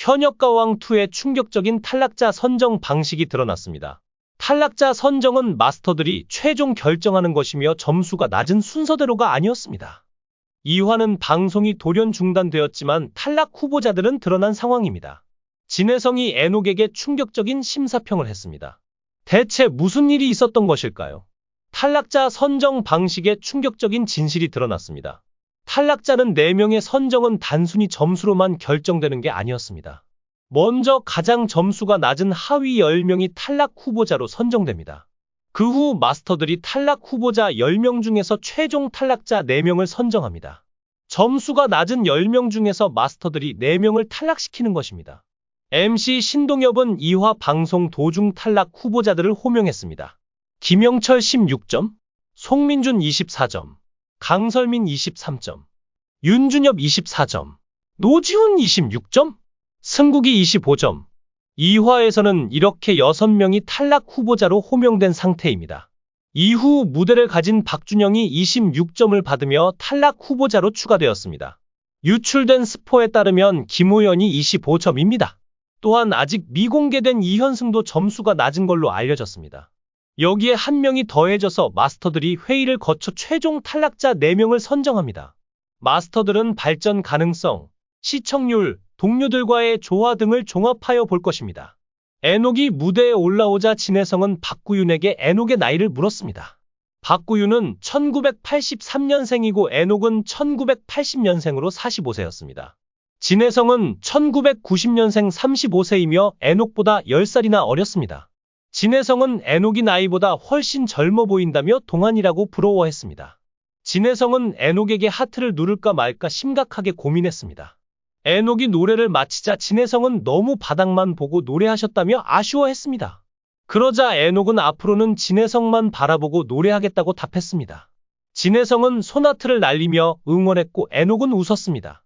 현역가왕2의 충격적인 탈락자 선정 방식이 드러났습니다. 탈락자 선정은 마스터들이 최종 결정하는 것이며 점수가 낮은 순서대로가 아니었습니다. 2화는 방송이 돌연 중단되었지만 탈락 후보자들은 드러난 상황입니다. 진혜성이 애녹에게 충격적인 심사평을 했습니다. 대체 무슨 일이 있었던 것일까요? 탈락자 선정 방식에 충격적인 진실이 드러났습니다. 탈락자는 4명의 선정은 단순히 점수로만 결정되는 게 아니었습니다. 먼저 가장 점수가 낮은 하위 10명이 탈락 후보자로 선정됩니다. 그 후 마스터들이 탈락 후보자 10명 중에서 최종 탈락자 4명을 선정합니다. 점수가 낮은 10명 중에서 마스터들이 4명을 탈락시키는 것입니다. MC 신동엽은 2화 방송 도중 탈락 후보자들을 호명했습니다. 김영철 16점, 송민준 24점, 강설민 23점, 윤준엽 24점, 노지훈 26점, 승국이 25점. 2화에서는 이렇게 6명이 탈락 후보자로 호명된 상태입니다. 이후 무대를 가진 박준영이 26점을 받으며 탈락 후보자로 추가되었습니다. 유출된 스포에 따르면 김호연이 25점입니다. 또한 아직 미공개된 이현승도 점수가 낮은 걸로 알려졌습니다. 여기에 한 명이 더해져서 마스터들이 회의를 거쳐 최종 탈락자 4명을 선정합니다. 마스터들은 발전 가능성, 시청률, 동료들과의 조화 등을 종합하여 볼 것입니다. 애녹이 무대에 올라오자 진혜성은 박구윤에게 애녹의 나이를 물었습니다. 박구윤은 1983년생이고 애녹은 1980년생으로 45세였습니다. 진혜성은 1990년생 35세이며 애녹보다 10살이나 어렸습니다. 진혜성은 애녹이 나이보다 훨씬 젊어 보인다며 동안이라고 부러워했습니다. 진혜성은 애녹에게 하트를 누를까 말까 심각하게 고민했습니다. 애녹이 노래를 마치자 진혜성은 너무 바닥만 보고 노래하셨다며 아쉬워했습니다. 그러자 애녹은 앞으로는 진혜성만 바라보고 노래하겠다고 답했습니다. 진혜성은 소나트를 날리며 응원했고 애녹은 웃었습니다.